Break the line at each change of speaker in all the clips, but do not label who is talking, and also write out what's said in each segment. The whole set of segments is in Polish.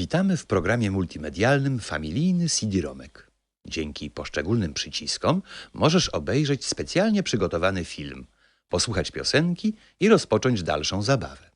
Witamy w programie multimedialnym Familijny CD-ROMek. Dzięki poszczególnym przyciskom możesz obejrzeć specjalnie przygotowany film, posłuchać piosenki i rozpocząć dalszą zabawę.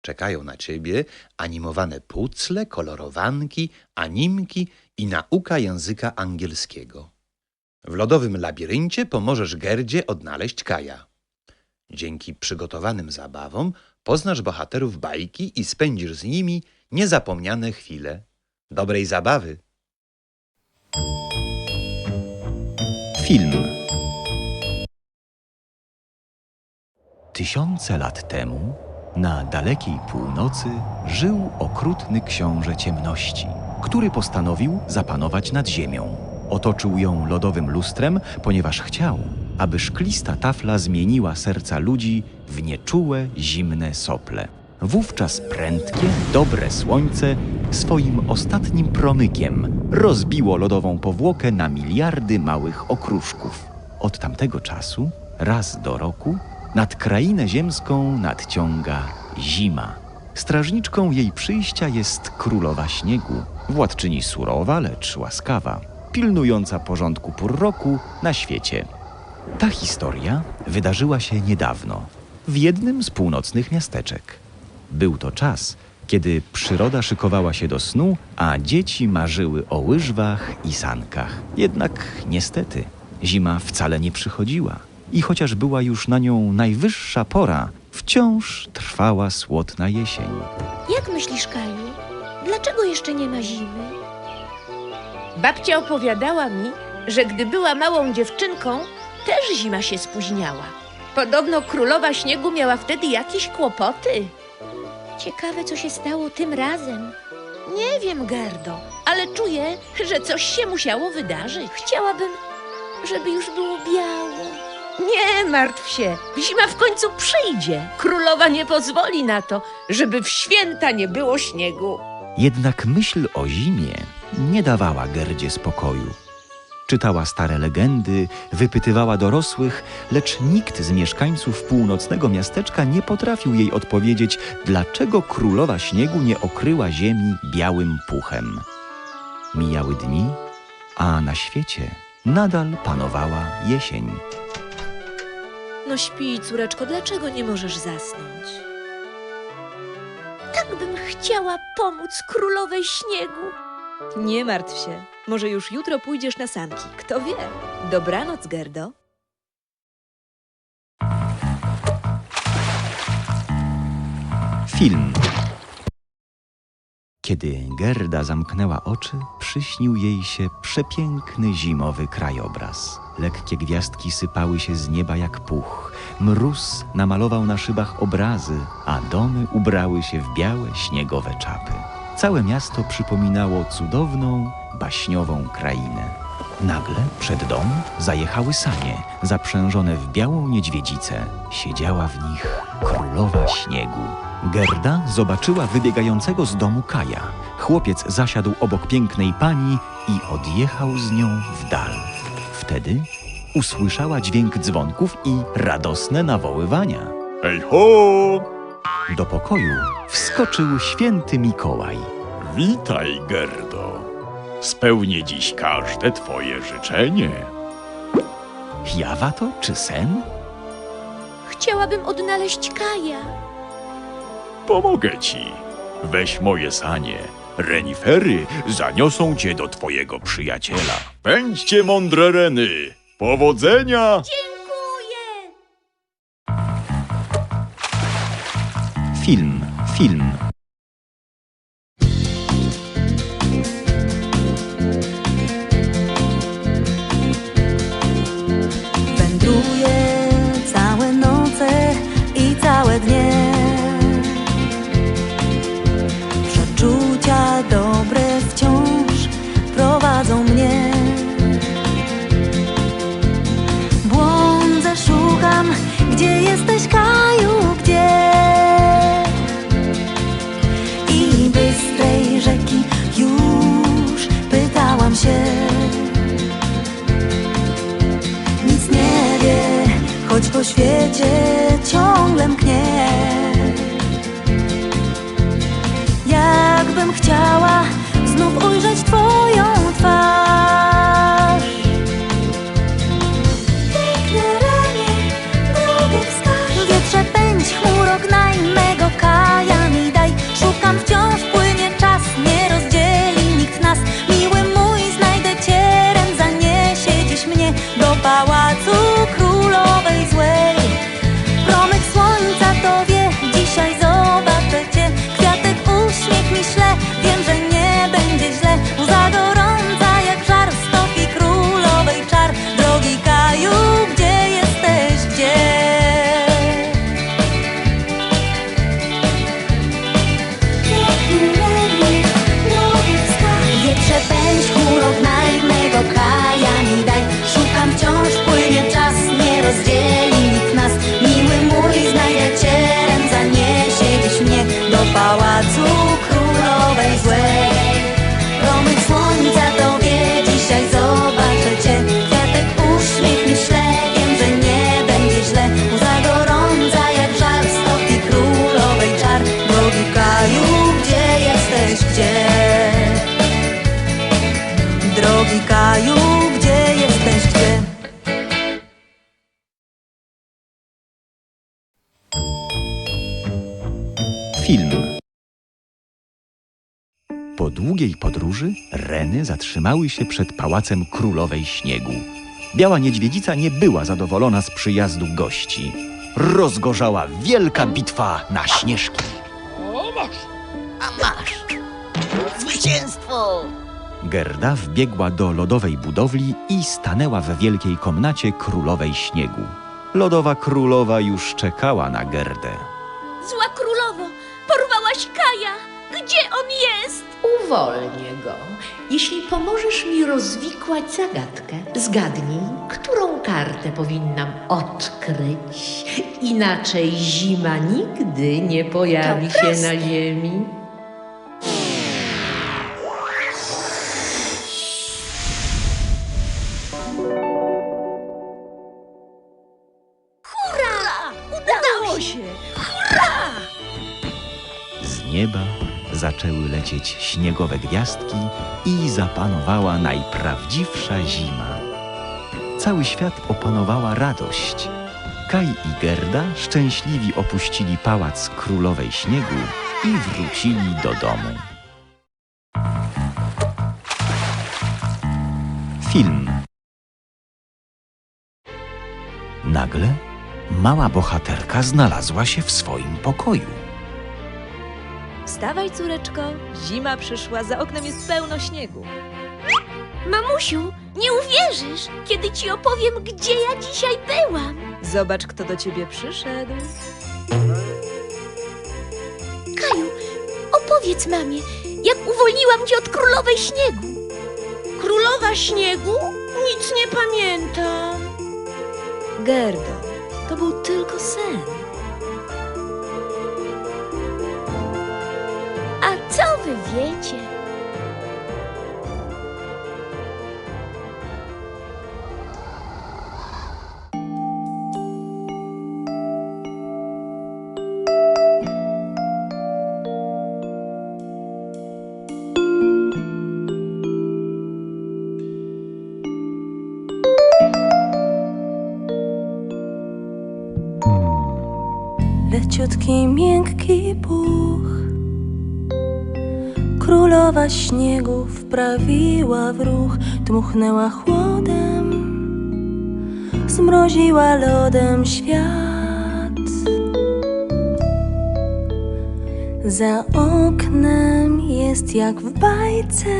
Czekają na Ciebie animowane pucle, kolorowanki, animki i nauka języka angielskiego. W lodowym labiryncie pomożesz Gerdzie odnaleźć Kaja. Dzięki przygotowanym zabawom poznasz bohaterów bajki i spędzisz z nimi niezapomniane chwile. Dobrej zabawy! Film Tysiące lat temu na dalekiej północy żył okrutny książę ciemności, który postanowił zapanować nad ziemią. Otoczył ją lodowym lustrem, ponieważ chciał, aby szklista tafla zmieniła serca ludzi w nieczułe, zimne sople. Wówczas prędkie, dobre słońce swoim ostatnim promykiem rozbiło lodową powłokę na miliardy małych okruszków. Od tamtego czasu, raz do roku, nad krainę ziemską nadciąga zima. Strażniczką jej przyjścia jest królowa śniegu, władczyni surowa, lecz łaskawa, pilnująca porządku pór roku na świecie. Ta historia wydarzyła się niedawno, w jednym z północnych miasteczek. Był to czas, kiedy przyroda szykowała się do snu, a dzieci marzyły o łyżwach i sankach. Jednak niestety zima wcale nie przychodziła i chociaż była już na nią najwyższa pora, wciąż trwała słodna jesień.
Jak myślisz, Kaju? Dlaczego jeszcze nie ma zimy?
Babcia opowiadała mi, że gdy była małą dziewczynką, też zima się spóźniała. Podobno królowa śniegu miała wtedy jakieś kłopoty.
Ciekawe, co się stało tym razem.
Nie wiem, Gerdo, ale czuję, że coś się musiało wydarzyć.
Chciałabym, żeby już było biało.
Nie martw się, zima w końcu przyjdzie. Królowa nie pozwoli na to, żeby w święta nie było śniegu.
Jednak myśl o zimie nie dawała Gerdzie spokoju. Czytała stare legendy, wypytywała dorosłych, lecz nikt z mieszkańców północnego miasteczka nie potrafił jej odpowiedzieć, dlaczego królowa śniegu nie okryła ziemi białym puchem. Mijały dni, a na świecie nadal panowała jesień.
No śpij, córeczko, dlaczego nie możesz zasnąć? Tak bym chciała pomóc królowej śniegu.
Nie martw się. Może już jutro pójdziesz na sanki. Kto wie? Dobranoc, Gerdo.
Film. Kiedy Gerda zamknęła oczy, przyśnił jej się przepiękny zimowy krajobraz. Lekkie gwiazdki sypały się z nieba jak puch. Mróz namalował na szybach obrazy, a domy ubrały się w białe śniegowe czapy. Całe miasto przypominało cudowną, baśniową krainę. Nagle przed dom zajechały sanie, zaprzężone w białą niedźwiedzicę. Siedziała w nich królowa śniegu. Gerda zobaczyła wybiegającego z domu Kaja. Chłopiec zasiadł obok pięknej pani i odjechał z nią w dal. Wtedy usłyszała dźwięk dzwonków i radosne nawoływania.
Hej ho!
Do pokoju wskoczył święty Mikołaj.
Witaj, Gerdo. Spełnię dziś każde twoje życzenie.
Jawa to czy sen?
Chciałabym odnaleźć Kaja.
Pomogę ci. Weź moje sanie. Renifery zaniosą cię do twojego przyjaciela. Pędźcie, mądre reny! Powodzenia!
Dziękuję!
Film, film.
Gdzie jesteś, Kaju, gdzie? I bystrej rzeki już pytałam się. Nic nie wie, choć po świecie ciągle mknie. Jakby bym chciała
Po długiej podróży Reny zatrzymały się przed pałacem królowej śniegu. Biała niedźwiedzica nie była zadowolona z przyjazdu gości. Rozgorzała wielka bitwa na śnieżki.
Zwycięstwo!
Gerda wbiegła do lodowej budowli i stanęła w wielkiej komnacie królowej śniegu. Lodowa królowa już czekała na Gerdę.
Zła
Uwolnię go, jeśli pomożesz mi rozwikłać zagadkę. Zgadnij, którą kartę powinnam odkryć. Inaczej zima nigdy nie pojawi
To
się
proste.
na ziemi.
Lecieć śniegowe gwiazdki i zapanowała najprawdziwsza zima. Cały świat opanowała radość. Kaj i Gerda szczęśliwi opuścili pałac królowej śniegu i wrócili do domu. Film. Nagle mała bohaterka znalazła się w swoim pokoju.
Wstawaj, córeczko, zima przyszła, za oknem jest pełno śniegu.
Mamusiu, nie uwierzysz, kiedy ci opowiem, gdzie ja dzisiaj byłam.
Zobacz, kto do ciebie przyszedł.
Kaju, opowiedz mamie, jak uwolniłam cię od królowej śniegu. Królowa śniegu? Nic nie pamiętam.
Gerdo, to był tylko sen.
Leciutki, miękki puch. Królowa śniegu wprawiła w ruch Dmuchnęła chłodem Zmroziła lodem świat. Za oknem jest jak w bajce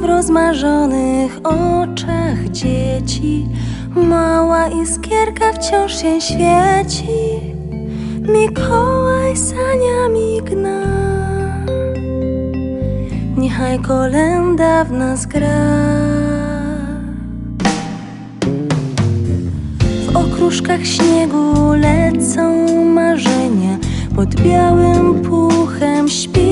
W rozmarzonych oczach dzieci. Mała iskierka wciąż się świeci. Mikołaj saniami gna Niechaj kolenda w nas gra. W okruszkach śniegu lecą marzenia. Pod białym puchem śpi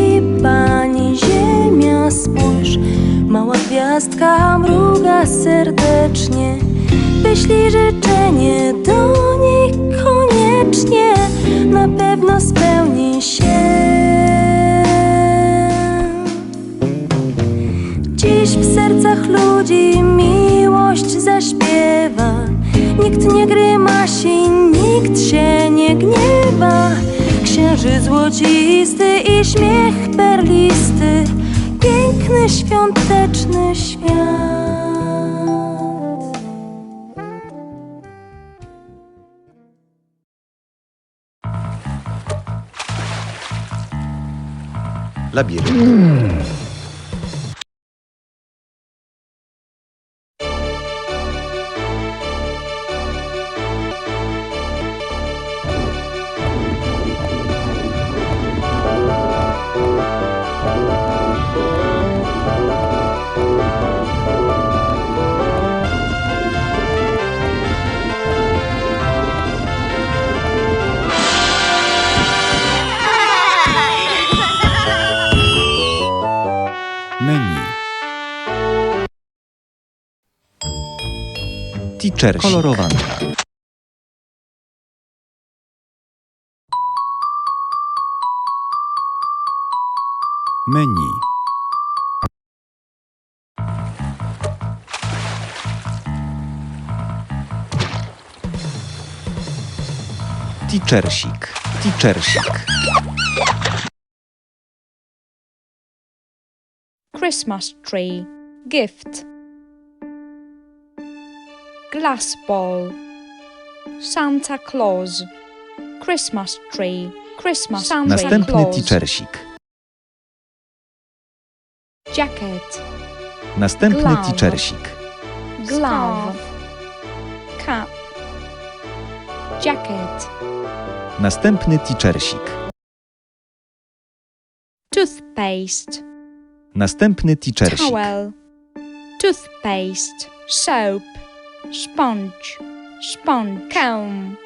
Jeśli życzenie do nich koniecznie na pewno spełni się.
Dziś w sercach ludzi miłość zaśpiewa. Nikt nie grymasi, nikt się nie gniewa. Księży złocisty i śmiech perlisty, piękny świąteczny świat.
Labirynt.
Menu.
Teachersik. Kolorowanka.
Menu.
Teachersik. Teachersik.
Christmas tree, gift. Glass ball, Santa Claus, Christmas tree, Christmas Santa
Następny
Claus.
teachersik.
Jacket,
Następny
Glove.
teachersik.
glove, cap, jacket,
Następny teachersik.
toothpaste,
Następny teachersik.
towel, toothpaste, soap, sponge, sponge, comb,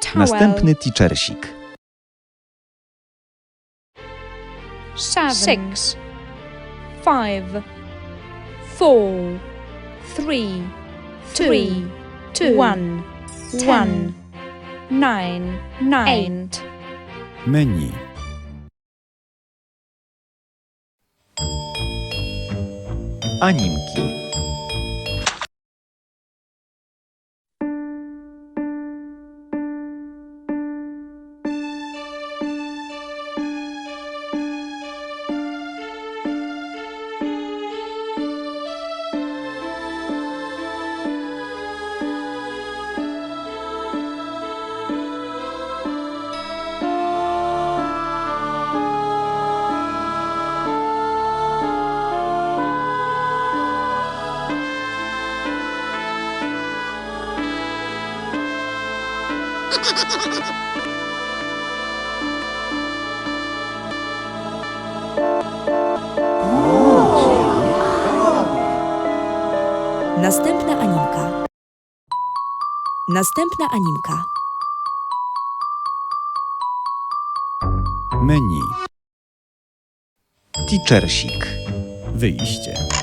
towel,
Następny teachersik.
seven, six, five, four, three, three, two, one, one, nine, nine,
Menu.
Animki.
Następna animka. Następna animka.
Menu.
Teachersik.
Wyjście.